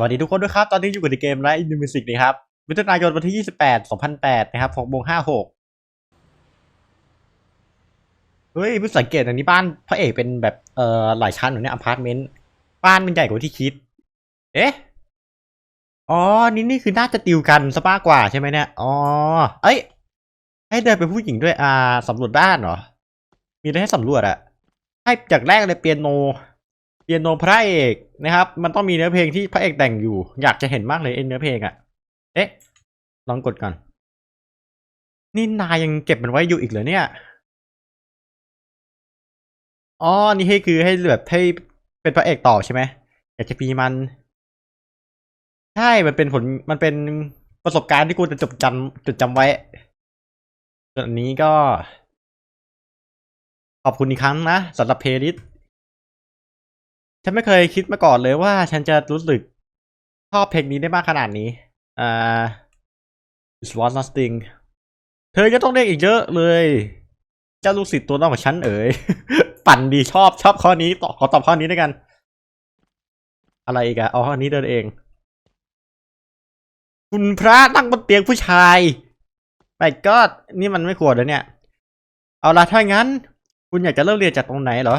วัสดีทุกคนด้วยครับ ตอนนี้อยู่กับในเกมไรอินมิสิกนะครับมิถุนายนวันที่ 28 2008 นะครับ6โมง56 เฮ้ยเพิ่งสังเกตอันนี้บ้านพระเอกเป็นแบบ เอ่อ หลายชั้นเหมือนเนี่ยอพาร์ตเมนต์ บ้านมันใหญ่กว่าที่คิด เอ๊ะ อ๋อ นี่นี่คือน่าจะติวกันซะมากกว่าใช่ไหมเนี่ย อ๋อ เอ้ย ให้เดินเป็นผู้หญิงด้วย อ่าสำรวจบ้านเหรอ มีอะไรให้สำรวจอะให้จากแรกเลยเปียโน เปียโนพระเอกนะครับ มันต้องมีเนื้อเพลงที่พระเอกแต่งอยู่ อยากจะเห็นมากเลยไอ้เนื้อเพลงอะเอ๊ะ ลองกดก่อน นี่นายยังเก็บมันไว้อยู่อีกเหรอเนี่ย อ๋อ นี่ให้คือให้แบบให้เป็นพระเอกต่อใช่ไหมอยากจะมีมัน ใช่ มันเป็นผล มันเป็นประสบการณ์ที่กูจะจดจำจดจำไว้ส่วนอันนี้ก็ ขอบคุณอีกครั้งนะสำหรับเพลย์ลิสต์ ฉันไม่เคยคิดมาก่อนเลยว่าฉันจะรู้สึกชอบเพลงนี้ได้มากขนาดนี้อ่า It's was nothing เธอจะต้องเรียกอีกเยอะเลย เจ้าลูกศิษย์ตัวน้องของฉันเอ๋ย ปั่นดีชอบชอบข้อนี้ตอบขอตอบข้อนี้ด้วยกัน อะไรอีกอะเอาข้อนี้เดินเอง คุณพระนั่งบนเตียงผู้ชายไปก็นี่มันไม่ควรเลยเนี่ย เอาละถ้างั้น คุณอยากจะเริ่มเรียนจากตรงไหนเหรอ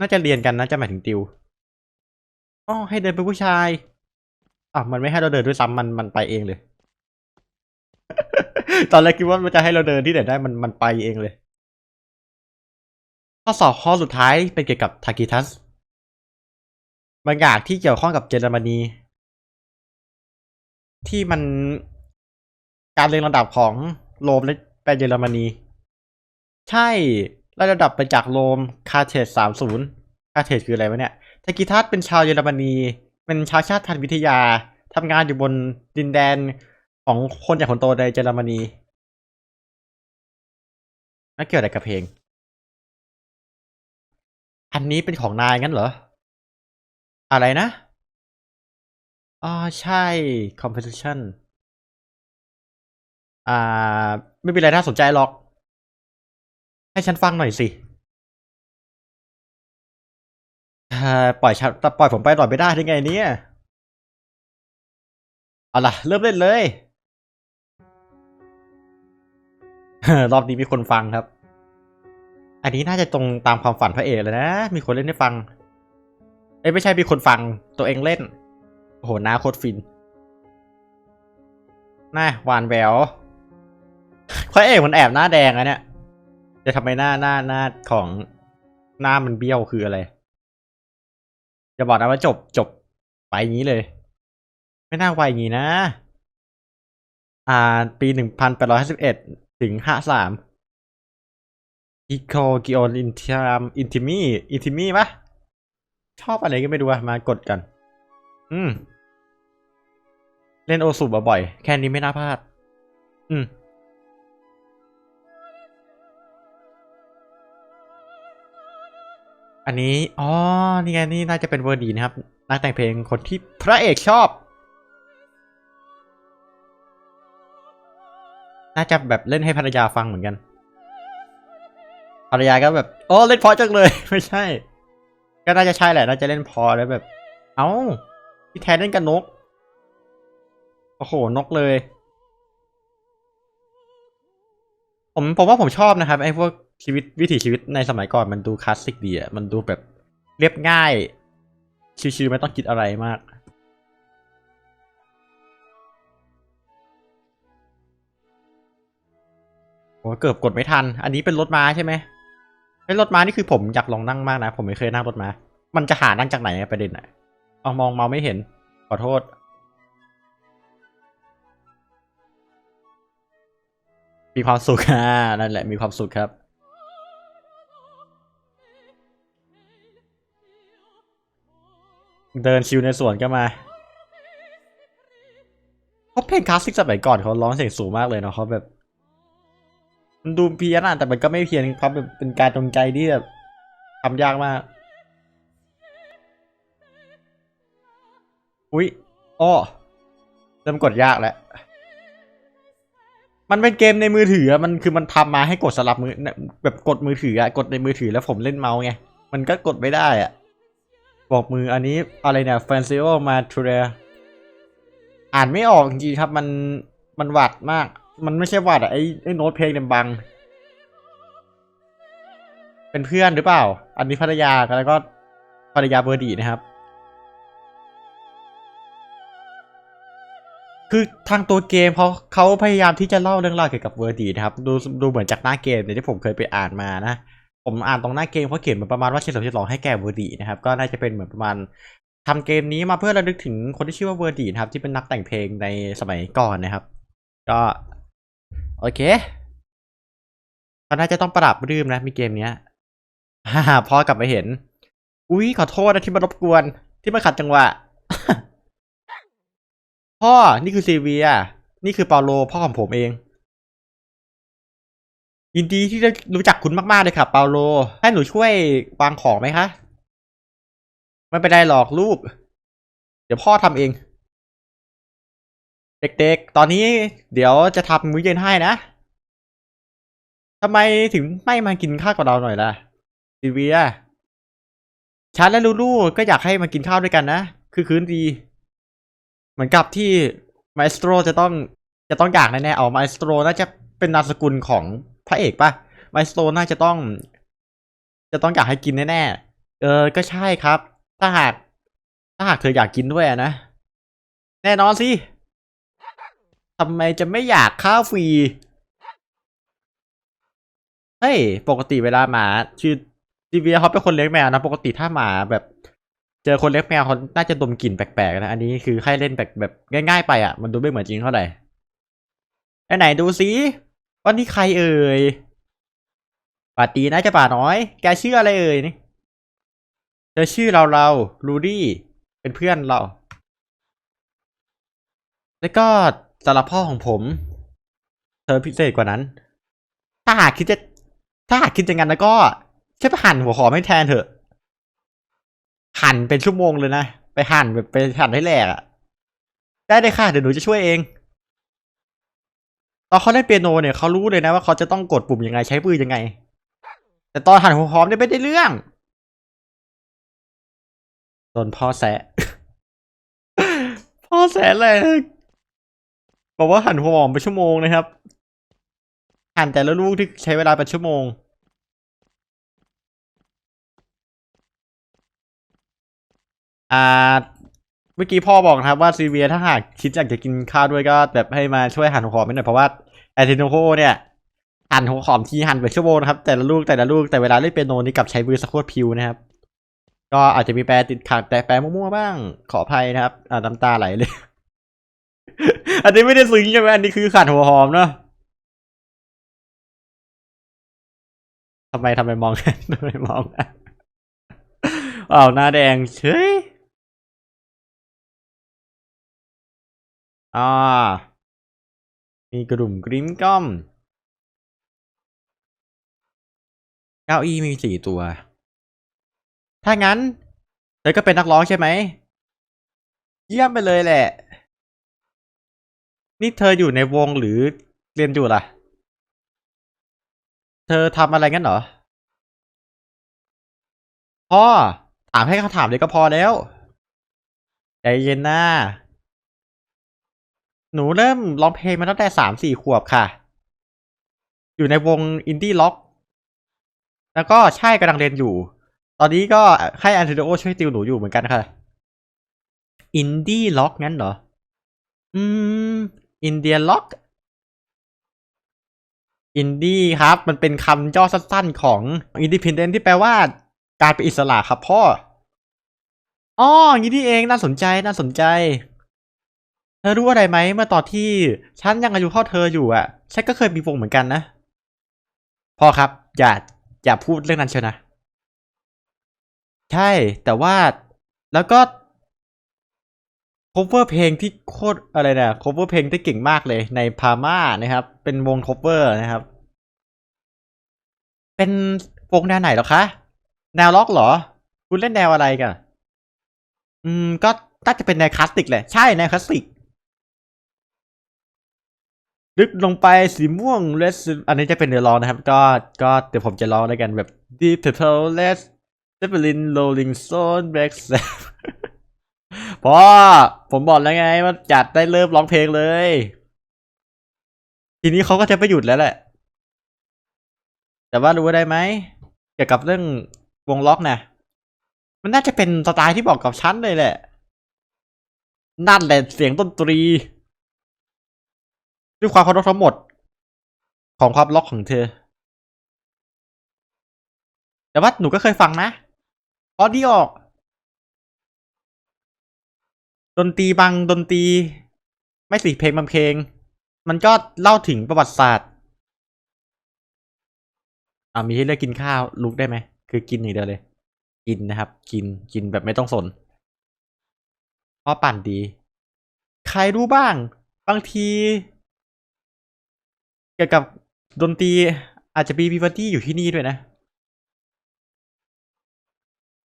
น่าจะเรียนกันนะจะหมายถึงติวอ๋อให้เดินเป็นผู้ชายอะมันไม่ให้เราเดินด้วยซ้ำมันมันไปเองเลย ตอนแรกคิดว่ามันจะให้เราเดินที่ไหนได้มันมันไปเองเลย ข้อสอบข้อสุดท้ายเป็นเกี่ยวกับทากิทัสบางอย่างที่เกี่ยวข้องกับเยอรมนี ที่มันการเรียงลำดับของโรมและไปเยอรมนี ใช่ ไล่ระดับไปจากโรมคาเทสสามศูนย์คาเทสคืออะไรวะเนี่ยทากิทัสเป็นชาวเยอรมนี เป็นชาวชาติพันธุ์วิทยาทำงานอยู่บนดินแดนของคนใหญ่คนโตในเยอรมนีนั่นเกี่ยวอะไรกับเพลง อันนี้เป็นของนายงั้นเหรอ อะไรนะ อ๋อ ใช่ competition อ่า ไม่เป็นไรน่าสนใจหรอก ให้ฉันฟังหน่อยสิปล่อยฉันปล่อยผมไปหน่อยไม่ได้ได้ไงเนี่ย เอาล่ะ เริ่มเล่นเลย รอบนี้มีคนฟังครับ อันนี้น่าจะตรงตามความฝันพระเอกเลยนะ มีคนเล่นให้ฟัง เอ้ยไม่ใช่มีคนฟังตัวเองเล่น โอ้โหหน้าโคตรฟินน่าหวานแหววพระเอกมันแอบหน้าแดงอะเนี่ย จะทำไมหน้าหน้าหน้าของหน้ามันเบี้ยวคืออะไร จะบอกนะว่าจบจบไปงนี้เลย ไม่น่าไวงี้นะ อ่า ปีหนึ่งพันแปดร้อยห้าสิบเอ็ดถึงห้าสามอีโคกิโอนอินทิมอินทิมีอินทิมีปะชอบอะไรก็ไม่รู้อะมากดกัน อืม เล่นโอสูบบ่อย แค่นี้ไม่น่าพลาด อืม อันนี้ อ๋อ นี่ไง นี่น่าจะเป็นเวอร์ดีนะครับ นักแต่งเพลงคนที่พระเอกชอบ น่าจะแบบเล่นให้ภรรยาฟังเหมือนกัน ภรรยาก็แบบ โอ้ เล่นพอจังเลย ไม่ใช่ ก็น่าจะใช่แหละ น่าจะเล่นพอแล้วแบบ เอ้า พี่แทนเล่นกับนก โอ้โห นกเลย ผม ผมว่าผมชอบนะครับไอ้พวก ชีวิตวิถีชีวิตในสมัยก่อนมันดูคลาสสิกดีอะมันดูแบบเรียบง่าย ชิวๆไม่ต้องคิดอะไรมาก โอ้เกือบกดไม่ทัน อันนี้เป็นรถม้าใช่ไหมเป็นรถม้านี่คือผมอยากลองนั่งมากนะ ผมไม่เคยนั่งรถม้า มันจะหานั่งจากไหนประเด็นอะมองมองมองไม่เห็น ขอโทษมีความสุขอ่านั่นแหละมีความสุขครับ เดินชิวในสวนก็มาเขาเพลงคลาสสิกสมัยก่อนเขาร้องเสียงสูงมากเลยเนาะเขาแบบ มันดูเพี้ยนอะแต่มันก็ไม่เพี้ยนเขาแบบเป็นการจงใจที่แบบทำยากมาก อุ๊ยอ้อเริ่มกดยากแล้ว มันเป็นเกมในมือถืออะมันคือมันทำมาให้กดสลับมือแบบกดมือถืออะกดในมือถือแล้วผมเล่นเมาส์ไง มันก็กดไม่ได้อะ บอกมืออันนี้อะไรเนี่ย f a n c i o m a t u r e อ่านไม่ออกจริงครับมันมันหวัดมาก มันไม่ใช่หวัดอะไอ้ไอ้โน้ตเพลงเนี่ยบัง เป็นเพื่อนหรือเปล่า อันนี้ภรรยาแล้วก็ภรรยาเบอร์ดีนะครับ คือทางตัวเกมเขาเขาพยายามที่จะเล่าเรื่องราวเกี่ยวกับเวอร์ดีนะครับ ดูดูเหมือนจากหน้าเกมเนี่ยที่ผมเคยไปอ่านมานะ ผมอ่านตรงหน้าเกมเขาเขียนมาประมาณว่าเฉลิมฉลองให้แก่เวอร์ดีนะครับก็น่าจะเป็นเหมือนประมาณทำเกมนี้มาเพื่อระลึกถึงคนที่ชื่อว่าเวอร์ดีนะครับที่เป็นนักแต่งเพลงในสมัยก่อนนะครับ ก็โอเคก็น่าจะต้องประดับรืมนะมีเกมเนี้ยฮ่าพอกลับมาเห็น อุ้ยขอโทษนะที่มารบกวนที่มาขัดจังหวะ พ่อนี่คือซีเวีย นี่คือเปาโลพ่อของผมเอง ยินดีที่ได้รู้จักคุณมากๆเลยครับเปาโล ให้หนูช่วยวางของไหมคะ ไม่เป็นไรหรอกลูก เดี๋ยวพ่อทำเอง เด็กๆ ตอนนี้เดี๋ยวจะทำมื้อเย็นให้นะทำไมถึงไม่มากินข้าวกับเราหน่อยล่ะซีเวียฉันและลูลูก็อยากให้มากินข้าวด้วยกันนะ คือคืนดี เหมือนกับที่มาสโตรจะต้องจะต้องอยากแน่ๆเอามาสโตรน่าจะเป็นนามสกุลของ พระเอกปะไมสโตน่าจะต้อง จะต้องอยากให้กินแน่ๆ เออ ก็ใช่ครับ ถ้าหาก ถ้าหากเธออยากกินด้วยนะ แน่นอนสิ ทำไมจะไม่อยากข้าวฟรี เฮ้ย ปกติเวลาหมาชื่อซีเวียเขาเป็นคนเลี้ยงแมวนะ ปกติถ้าหมาแบบ เจอคนเลี้ยงแมวเขาน่าจะดมกลิ่นแปลกๆนะ อันนี้คือให้เล่นแบบแบบง่ายๆไปอะ มันดูไม่เหมือนจริงเท่าไหร่ไอ้ไหนดูสิ ว่านี่ใครเอ่ยป่าตีนะจะป่าน้อย แกชื่ออะไรเอ่ยนี่เธอชื่อเราเราลูดี้เป็นเพื่อนเรา แล้วก็สำหรับพ่อของผม เธอพิเศษกว่านั้น ถ้าหากคิดจะ ถ้าหากคิดอย่านนแล้วก็ช่วยไปหั่นหัวหอมให้แทนเถอะ หั่นเป็นชั่วโมงเลยนะ ไปหั่นแบบไปหั่นให้แหลกอะได้เลยค่ะ เดี๋ยวหนูจะช่วยเอง ตอนเขาเล่นเปียโนเนี่ยเขารู้เลยนะว่าเขาจะต้องกดปุ่มยังไงใช้ปืนยังไง แต่ตอนหั่นหัวหอมเนี่ยไม่ได้เรื่องโดนพ่อแซะพ่อแซะเลยบอกว่าหั่นหัวหอมไปชั่วโมงนะครับ หั่นแต่ละลูกที่ใช้เวลาเป็นชั่วโมงอ่า มื่อกี้พ่อบอกนะครับว่าซีเวียถ้าหากคิดอยากจะกินข้าวด้วยก็แบบให้มาช่วยหั่นหัวหอมให้หน่อยเพราะว่าแอติโนโคเนี่ยหั่นหัวหอมทีหั่นเป็นชั่วโมงนะครับแต่ละลูกแต่ละลูกแต่เวลาเล่นเปียโนนี่กับใช้มือสะโคตรพิวนะครับ ก็อาจจะมีแปรติดขัดแต่แปรมั่วๆบ้างขออภัยนะครับอ่าน้ำตาไหลเลย อันนี้ไม่ได้ซึ้งใช่ไหมอันนี้คือขัดหัวหอมเนาะทำไมทำไมมองทำไมมองอ้าวหน้าแดงเฉย อ่า มีกระดุมกริ้มก้อม เก้าอี้มีสี่ตัว ถ้างั้นเธอก็เป็นนักร้องใช่ไหม เยี่ยมไปเลยแหละ นี่เธออยู่ในวงหรือเรียนอยู่ล่ะ เธอทำอะไรงั้นเหรอ พ่อ ถามให้เขาถามเลยก็พอแล้ว ใจเย็นนะ หนูเริ่มร้องเพลงมาตั้งแต่สามสี่ขวบค่ะ อยู่ในวงอินดี้ล็อก แล้วก็ใช่กำลังเรียนอยู่ ตอนนี้ก็ให้อันเทโดช่วยติวหนูอยู่เหมือนกันค่ะ อินดี้ล็อกงั้นเหรอ อืม อินเดียล็อก อินดี้ครับ มันเป็นคำย่อสั้นๆของอินดิพ n เดนที่แปลว่า การเป็นอิสระครับพ่อ อ๋ออย่างนี้นี่เองน่าสนใจน่าสนใจ เธอรู้อะไรไหมเมื่อตอนที่ฉันยังอายุเท่าเธออยู่อะฉันก็เคยมีวงเหมือนกันนะพ่อครับ อย่าอย่าพูดเรื่องนั้นเชียวนะ ใช่แต่ว่าแล้วก็ cover เพลงที่โคตรอะไรเนี่ย cover เพลงที่เก่งมากเลยในพาม่านะครับ เป็นวง cover นะครับ เป็นวงแนวไหนหรอคะแนวล็อกเหรอ คุณเล่นแนวอะไรกัน อืม ก็น่าจะเป็นแนวคลาสสิกแหละ ใช่แนวคลาสสิก ลึกลงไปสีม่วง let's อันนี้จะเป็นเนื้อร้องนะครับ ก็ก็เดี๋ยวผมจะร้องด้วยกันแบบ deep purple let's เซเปลินโรลิงโซนแบ็กแซพอผมบอกแล้วไงว่าจัดได้เริ่มร้องเพลงเลย ทีนี้เขาก็จะไปหยุดแล้วแหละ แต่ว่ารู้ได้ไหมเกี่ยวกับเรื่องวงล็อกนะมันน่าจะเป็นสไตล์ที่บอกกับฉันเลยแหละ นั่นแหละเสียงดนตรี ด้วยความเคารพทั้งหมด ของความล็อกของเธอ แต่ว่าหนูก็เคยฟังนะเพราะดีออก ดนตรีบางดนตรี ไม่สิเพลงบางเพลง มันก็เล่าถึงประวัติศาสตร์อ่ามีให้เลือกกินข้าวลุกได้ไหม คือกินอย่างเดียวเลย กินนะครับ กินกินแบบไม่ต้องสนเพราะปั่นดี ใครรู้บ้าง บางที กี่ยวกับดนตรีอาจจะมีวีวันตี้อยู่ที่นี่ด้วยนะ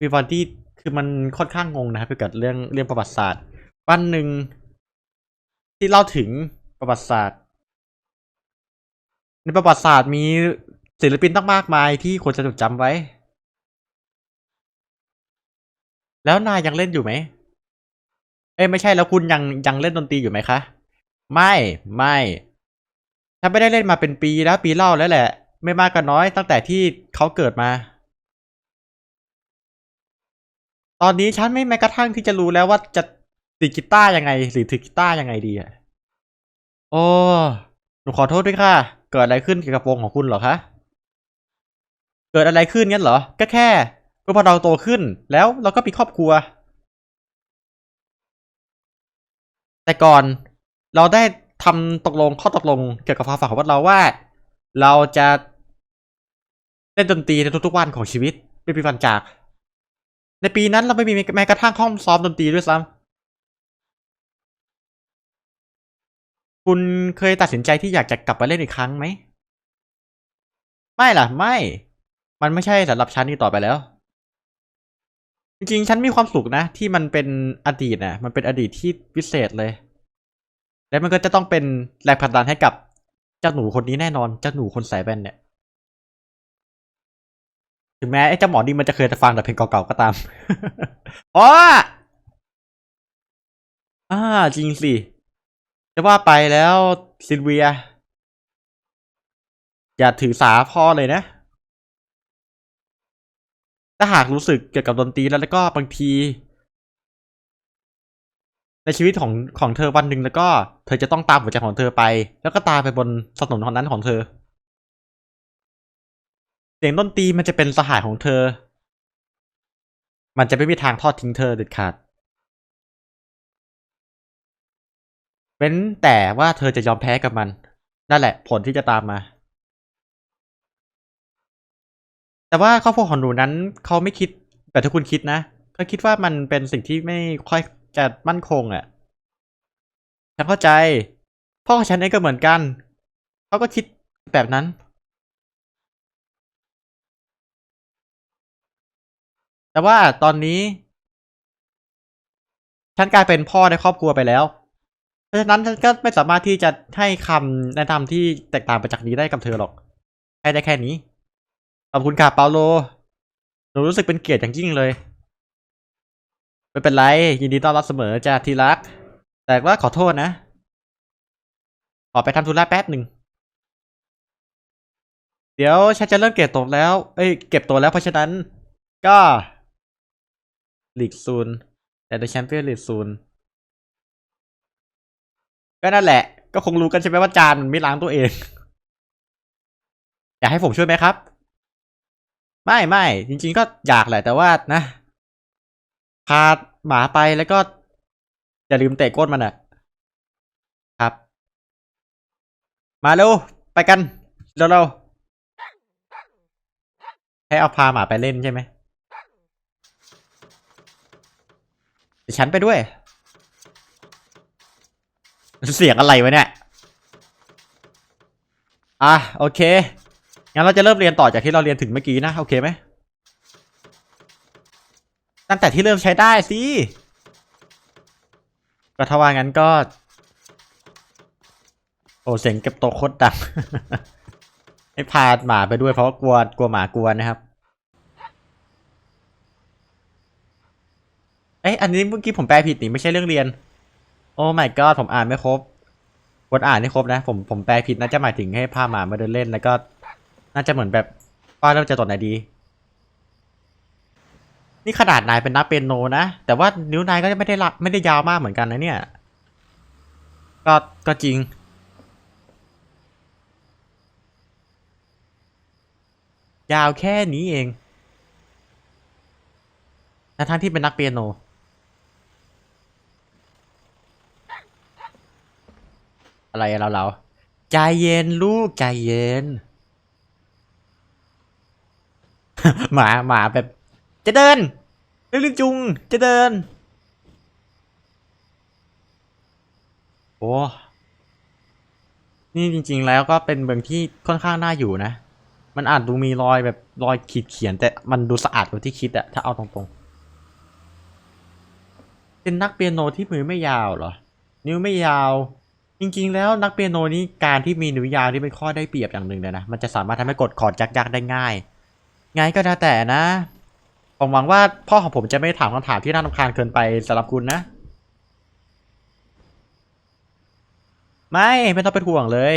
วีวันตี้คือมันค่อนข้างงงนะครับเกี่ยวกับเรื่องเรื่องประวัติศาสตร์ วันหนึ่งที่เล่าถึงประวัติศาสตร์ ในประวัติศาสตร์มีศิลปินตั้งมากมายที่ควรจะจดจำไว้ แล้วนายยังเล่นอยู่ไหมเอ้ไม่ใช่แล้วคุณยังยังเล่นดนตรีอยู่ไหมคะ ไม่ไม่ ฉันไม่ได้เล่นมาเป็นปีแล้วปีเล่าแล้วแหละ ไม่มากก็น้อยตั้งแต่ที่เขาเกิดมา ตอนนี้ฉันไม่แม้กระทั่งที่จะรู้แล้วว่าจะดีดกีตาร์ยังไง หรือถือกีตาร์ยังไงดีอะโอ้หนูขอโทษด้วยค่ะ เกิดอะไรขึ้นเกี่ยวกับวงของคุณเหรอคะเกิดอะไรขึ้นงั้นเหรอ ก็แค่ก็พอเราโตขึ้นแล้วเราก็มีครอบครัว แต่ก่อนเราได้ ทำตกลงข้อตกลงเกี่ยวกับความฝันของพวกเราว่า เราจะเล่นดนตรีในทุกๆวันของชีวิตเป็นปีวันจาก ในปีนั้นเราไม่มีแม้กระทั่งห้องซ้อมดนตรีด้วยซ้ำคุณเคยตัดสินใจที่อยากจะกลับมาเล่นอีกครั้งไหม ไม่ล่ะ ไม่ มันไม่ใช่สำหรับฉันนี่ต่อไปแล้ว จริงๆ ฉันมีความสุขนะ ที่มันเป็นอดีตนะมันเป็นอดีตที่พิเศษเลย และมันก็จะต้องเป็นแรงผลักดันให้กับเจ้าหนูคนนี้แน่นอน เจ้าหนูคนสายแว่นเนี่ย ถึงแม้ไอ้เจ้าหมอนี่มันจะเคยจะฟังแต่เพลงเก่าๆก็ตามอ๋ออ่าจริงสิ จะว่าไปแล้วซินเวีย อย่าถือสาพ่อเลยนะ ถ้าหากรู้สึกเกี่ยวกับดนตรีแล้วแล้วก็บางที ในชีวิตของของเธอวันหนึ่งแล้วก็เธอจะต้องตามหัวใจของเธอไป แล้วก็ตามไปบนถนนของนั้นของเธอ เสียงดนตรีมันจะเป็นสหายของเธอ มันจะไม่มีทางทอดทิ้งเธอเด็ดขาดเว้นแต่ว่าเธอจะยอมแพ้กับมัน นั่นแหละผลที่จะตามมา แต่ว่าครอบครัวของหนูนั้นเขาไม่คิดแบบที่คุณคิดนะเขาคิดว่ามันเป็นสิ่งที่ไม่ค่อย จะมั่นคงอะ่ะ ฉันเข้าใจ พ่อของฉันเองก็เหมือนกันเขาก็คิดแบบนั้น แต่ว่าตอนนี้ ฉันกลายเป็นพ่อในครอบครัวไปแล้ว เพราะฉะนั้นฉันก็ไม่สามารถที่จะให้คำแนะนำที่แตกต่างไปจากนี้ได้กับเธอหรอกให้ได้แค่นี้ ขอบคุณค่ะเปาโลหนูรู้สึกเป็นเกียรติอย่างยิ่งเลย ไม่เป็นไร ยินดีต้อนรับเสมอจ้าที่รัก แต่ว่าขอโทษนะ ขอไปทำธุระแป๊บหนึ่ง เดี๋ยวฉันจะเริ่มเก็บตกแล้ว เอ้ย เก็บตัวแล้วเพราะฉะนั้น ก็ลีกซูนแต่ The Champion ลีกซูนก็นั่นแหละ ก็คงรู้กันใช่ไหมว่าจานมันไม่ล้างตัวเอง อยากให้ผมช่วยไหมครับ ไม่ไม่จริง ๆ ก็อยากแหละแต่ว่านะ พาหมาไปแล้วก็ อย่าลืมเตะก้นมันอะครับ มาเร็ว ไปกันเร็วๆให้เอาพาหมาไปเล่นใช่ไหมเดี๋ยวฉันไปด้วย เสียงอะไรวะเนี่ย อะโอเค งั้นเราจะเริ่มเรียนต่อจากที่เราเรียนถึงเมื่อกี้นะ โอเคไหม ตั้งแต่ที่เริ่มใช้ได้สิก็ถ้าว่างั้นก็ โอ้เสียงเก็บโตะโคตรดังให้พาหมาไปด้วยเพราะกลัวกลัวหมากลัวนะครับเอ้ยอันนี้เมื่อกี้ผมแปลผิดนี่ไม่ใช่เรื่องเรียน โอ้ my god ผมอ่านไม่ครบกดอ่านให้ครบนะ ผมผมแปลผิดน่าจะหมายถึงให้พาหมามาเดินเล่นแล้วก็ น่าจะเหมือนแบบว่าเราจะตดไหนดี นี่ขนาดนายเป็นนักเปียโนนะ แต่ว่านิ้วนายก็ไม่ได้ละไม่ได้ยาวมากเหมือนกันนะเนี่ย ก็ก็จริง ยาวแค่นี้เองทั้งทั้งที่เป็นนักเปียโนอะไรเราเราใจเย็นลูกใจเย็น หมาหมาแบบ จะเดินเรื่องจุง จะเดิน โอ้ นี่จริง ๆ แล้วก็เป็นเมืองที่ค่อนข้างน่าอยู่นะ มันอาจดูมีรอยแบบรอยขีดเขียน แต่มันดูสะอาดกว่าที่คิดอะถ้าเอาตรงๆ เป็นนักเปียโนที่มือไม่ยาวเหรอ นิ้วไม่ยาว จริง ๆ แล้วนักเปียโนนี้การที่มีนิ้วยาวที่เป็นข้อได้เปรียบอย่างหนึ่งเลยนะ มันจะสามารถทำให้กดคอร์ดยากๆได้ง่าย ไงก็แล้วแต่นะ ผมหวังว่าพ่อของผมจะไม่ถามคำถามที่น่ารำคาญเกินไปสำหรับคุณนะ ไม่ไม่ต้องเป็นห่วงเลย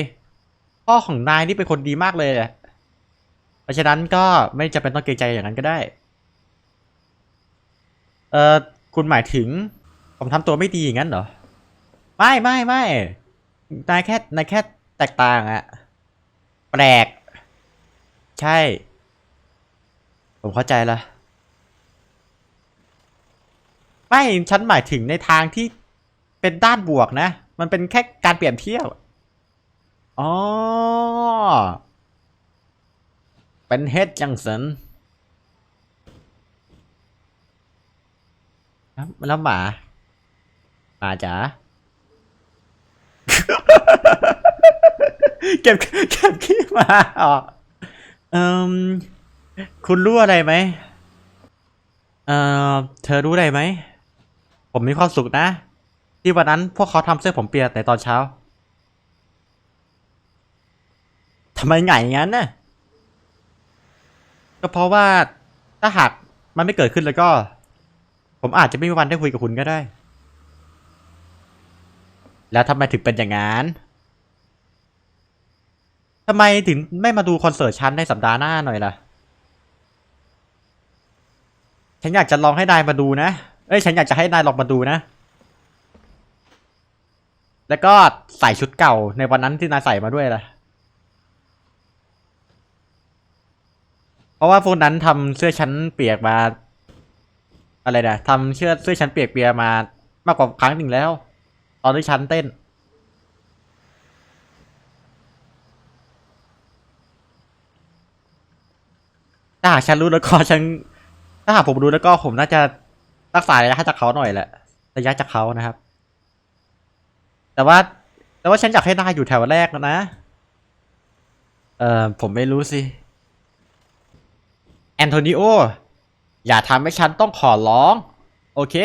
พ่อของนายนี่เป็นคนดีมากเลยอะเพราะฉะนั้นก็ไม่จำเป็นต้องเกรงใจอย่างนั้นก็ได้ เออคุณหมายถึง ผมทำตัวไม่ดีอย่างนั้นเหรอ ไม่ไม่ไม่นายแค่นายแค่แตกต่างอะแปลก ใช่ ผมเข้าใจละ ไม่ฉันหมายถึงในทางที่เป็นด้านบวกนะ มันเป็นแค่การเปรียบเทียบอ๋อเป็นเฮดจังสันแล้วหมาหมาจ๋าเก็บเก็บขี้มาออเอ่มคุณรู้อะไรไหมเอ่อเธอรู้อะไรไหม ผมมีความสุขนะ ที่วันนั้นพวกเขาทำเสื้อผมเปียกในตอนเช้าทำไมไงงั้นน่ะก็เพราะว่าถ้าหากมันไม่เกิดขึ้นแล้วก็ ผมอาจจะไม่มีวันได้คุยกับคุณก็ได้ แล้วทำไมถึงเป็นอย่างนั้นทำไมถึงไม่มาดูคอนเสิร์ตฉันในสัปดาห์หน้าหน่อยล่ะ ฉันอยากจะลองให้นายมาดูนะ เอ้ยฉันอยากจะให้นายลองมาดูนะ แล้วก็ใส่ชุดเก่าในวันนั้นที่นายใส่มาด้วยล่ะ เพราะว่าพวกนั้นทำเสื้อชั้นเปียกมา อะไรนะทำเสื้อเสื้อชั้นเปียกเปียมามากกว่าครั้งหนึ่งแล้ว ตอนที่ฉันเต้นถ้าหากฉันรู้แล้วก็ฉันถ้าหากผมรู้แล้วก็ผมน่าจะ รักษาระยะจากเขาหน่อยแหละ ระยะจากเขานะครับ แต่ว่า แต่ว่าฉันอยากให้นายอยู่แถวแรกนะ เออผมไม่รู้สิ แอนโทนิโอ อย่าทำให้ฉันต้องขอร้อง โอเค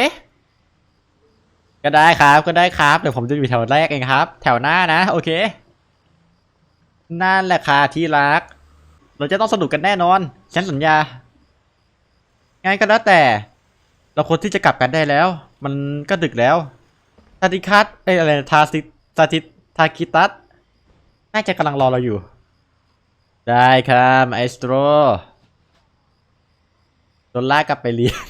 ก็ได้ครับ ก็ได้ครับ เดี๋ยวผมจะอยู่แถวแรกเองครับ แถวหน้านะ โอเค นั่นแหละค่ะที่รัก เราจะต้องสนุกกันแน่นอน ฉันสัญญางั้นก็แล้วแต่ เราควรที่จะกลับกันได้แล้ว มันก็ดึกแล้วทาติคัสเอ้ยอะไรนะทาซิทาติทาคิตัสน่าจะกำลังรอเราอยู่ ได้ครับไอสโตรโดนลากกลับไปเรียน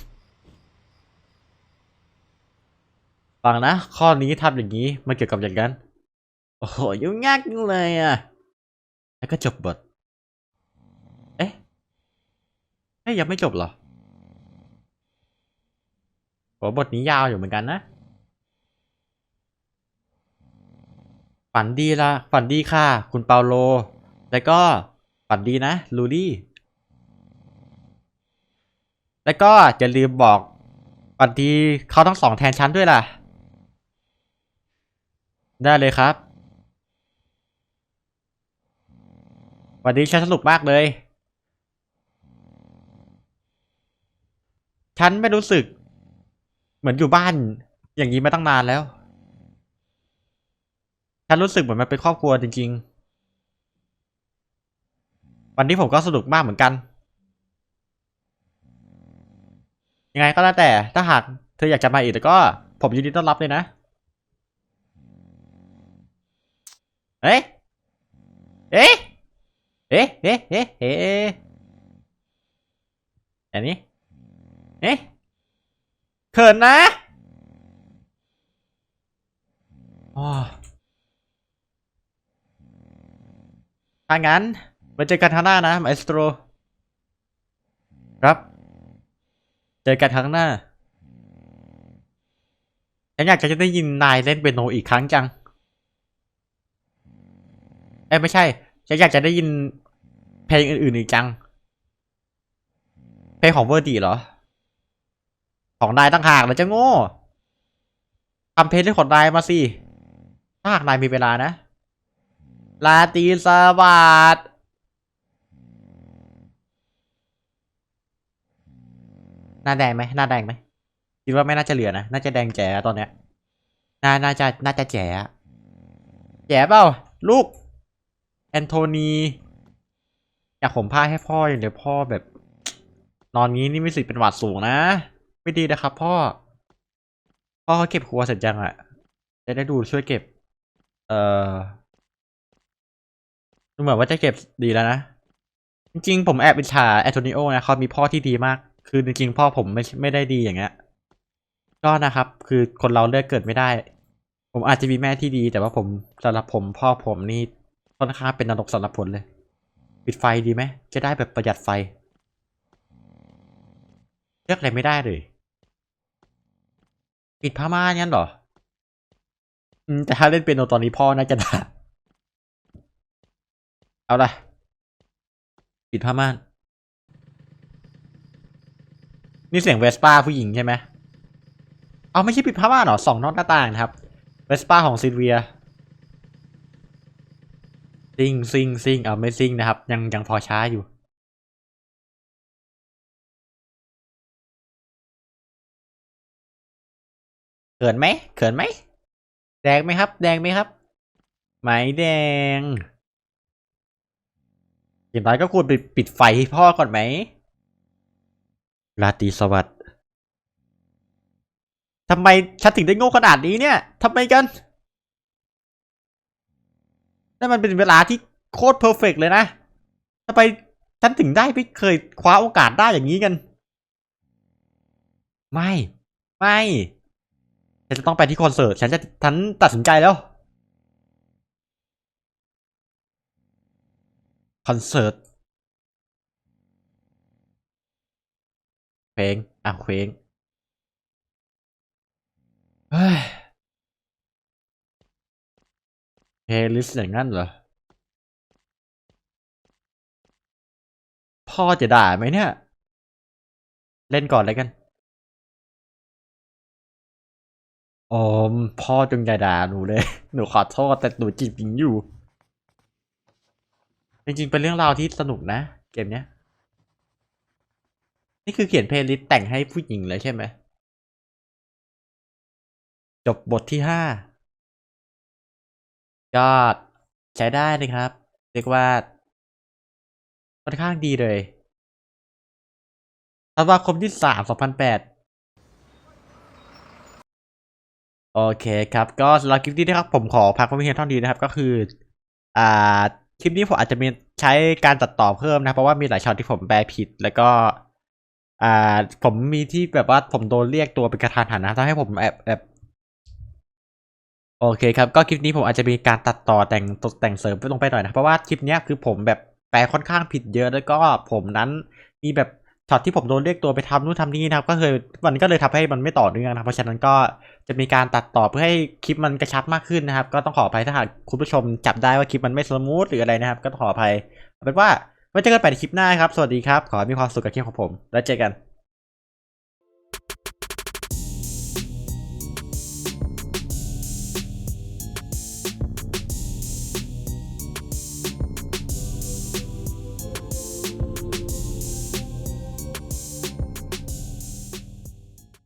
ฟังนะ ข้อนี้ทำอย่างนี้มันเกี่ยวกับอย่างนั้น โอ้โหยุ่งยากจังเลยอะ แล้วก็จบบท เอ๊ะเอ๊ะยังไม่จบเหรอ โหบทนี้ยาวอยู่เหมือนกันนะ ฝันดีละฝันดีค่ะ คุณเปาโล แล้วก็ฝันดีนะลูดี้แล้วก็อย่าลืมบอกฝันดีเขาทั้งสองแทนฉันด้วยล่ะ ได้เลยครับ วันนี้ฉันสนุกมากเลย ฉันไม่รู้สึก มือนอยู่บ้าน อย่างนี้มาตั้งนานแล้ว ฉันรู้สึกเหมือนมันเป็นครอบครัวจริง ๆ วันนี้ผมก็สนุกมากเหมือนกัน ยังไงก็แล้วแต่ถ้าหากเธออยากจะมาอีกแต่ก็ ผมยินดีต้อนรับเลยนะ เอ๊ะ เอ๊ะ เอ๊ะ เอ๊ะ เอ๊ะ เอ๊ะอันนี้ เอ๊ะ เขินนะอ๋อถ้างั้นมาเจอกันครั้งหน้านะมาเอสโตรครับ เจอกันครั้งหน้าฉันอยากจะได้ยินนายเล่นเปียโนอีกครั้งจัง เอ้ยไม่ใช่ ฉันอยากจะได้ยินเพลงอื่นๆอีกจัง เพลงของเวอร์ดีเหรอ ของนายตั้งหากแล้วจะโง่ทำเพลงเรื่องของนายมาสิถ้าหากนายมีเวลานะ ลาตีสวัสดหน้าแดงไหมหน้าแดงไหมคิดว่าไม่น่าจะเหลือนะ น่าจะแดงแจ๋ตอนเนี้ย น่า น่าจะ น่าจะแจ๋แจ๋เปล่า ลูก แอนโทนีอยากผมผ้าให้พ่ออย่างเดียวพ่อแบบ นอนงี้นี่มีสิทธิ์เป็นหวัดสูงนะ ไม่ดีนะครับ พ่อ พ่อเขาเก็บครัวเสร็จยังอะจะได้ดูช่วยเก็บ เอ่อดูเหมือนว่าจะเก็บดีแล้วนะ จริงๆ ผมแอบอิจฉาแอนโทนิโอนะเขามีพ่อที่ดีมาก คือจริงๆ พ่อผมไม่ไม่ได้ดีอย่างเงี้ย ก็นะครับ คือคนเราเลือกเกิดไม่ได้ ผมอาจจะมีแม่ที่ดี แต่ว่าผมสำหรับผมพ่อผมนี่ค่อนข้างเป็นนรกสำหรับผลเลย ปิดไฟดีไหม จะได้แบบประหยัดไฟ เลือกอะไรไม่ได้เลย ปิดผ้าม่านงั้นเหรอ อืม แต่ถ้าเล่นเปียโนตอนนี้พ่อน่าจะด่าเอาละปิดผ้าม่าน นี่เสียงเวสป้าผู้หญิงใช่ไหมเอาไม่ใช่ปิดผ้าม่านเหรอสองนอกหน้าต่างนะครับ เวสป้าของซิลเวียซิงซิงซิงเอาไม่ซิงนะครับ ยังยังพอช้าอยู่ เขินไหมเขินไหม แดงไหมครับ แดงไหมครับไหมแดงอย่างน้อยก็ควรไปปิดไฟให้พ่อก่อนไหมราตรีสวัสดิ์ทำไมฉันถึงได้โง่ขนาดนี้เนี่ยทำไมกันนั่นมันเป็นเวลาที่โคตรเพอร์เฟกเลยนะทำไมฉันถึงได้ไม่เคยคว้าโอกาสได้อย่างนี้กัน ไม่ ไม่ ฉันจะต้องไปที่คอนเสิร์ต ฉันจะฉันตัดสินใจแล้ว คอนเสิร์ต เพลง อะเพลงเฮ้ยเพลย์ลิสต์อย่างนั้นเหรอ พ่อจะด่าไหมเนี่ย เล่นก่อนเลยกัน โอมพ่อจงอย่าด่าหนูเลย หนูขอโทษแต่หนูจีบหญิงอยู่ จริงๆ เป็นเรื่องราวที่สนุกนะ เกมเนี้ย นี่คือเขียนเพลย์ลิสต์แต่งให้ผู้หญิงเลยใช่ไหม จบบทที่ห้ายอดใช้ได้นะครับ เรียกว่าค่อนข้างดีเลยธันวาคมที่สามสองพันแปด โอเคครับ ก็สำหรับคลิปนี้นะครับผมขอพักไว้เพียงเท่านี้นะครับก็คืออ่าคลิปนี้ผมอาจจะมีใช้การตัดต่อเพิ่มนะเพราะว่ามีหลายช็อตที่ผมแปลผิด แล้วก็อ่าผมมีที่แบบว่าผมโดนเรียกตัวเป็นกระทานหันนะทำให้ผมแอบแอบโอเคครับก็คลิปนี้ผมอาจจะมีการตัดต่อแต่งตกแต่งเสริมลงไปหน่อยนะเพราะว่าคลิปเนี้ยคือผมแบบแปลค่อนข้างผิดเยอะแล้วก็ผมนั้นมีแบบช็อตที่ผมโดนเรียกตัวไปทำนู่นทำนี่นะครับ ก็เคยมันก็เลยทำให้มันไม่ต่อเนื่องนะเพราะฉะนั้นก็ จะมีการตัดต่อเพื่อให้คลิปมันกระชับมากขึ้นนะครับ ก็ต้องขออภัยถ้าหากคุณผู้ชมจับได้ว่าคลิปมันไม่สมูทหรืออะไรนะครับ ก็ต้องขออภัยเอาเป็นว่าไว้เจอกันใหม่ในคลิปหน้าครับ สวัสดีครับ ขอให้มีความสุขกับคลิปของผม แล้วเจอกัน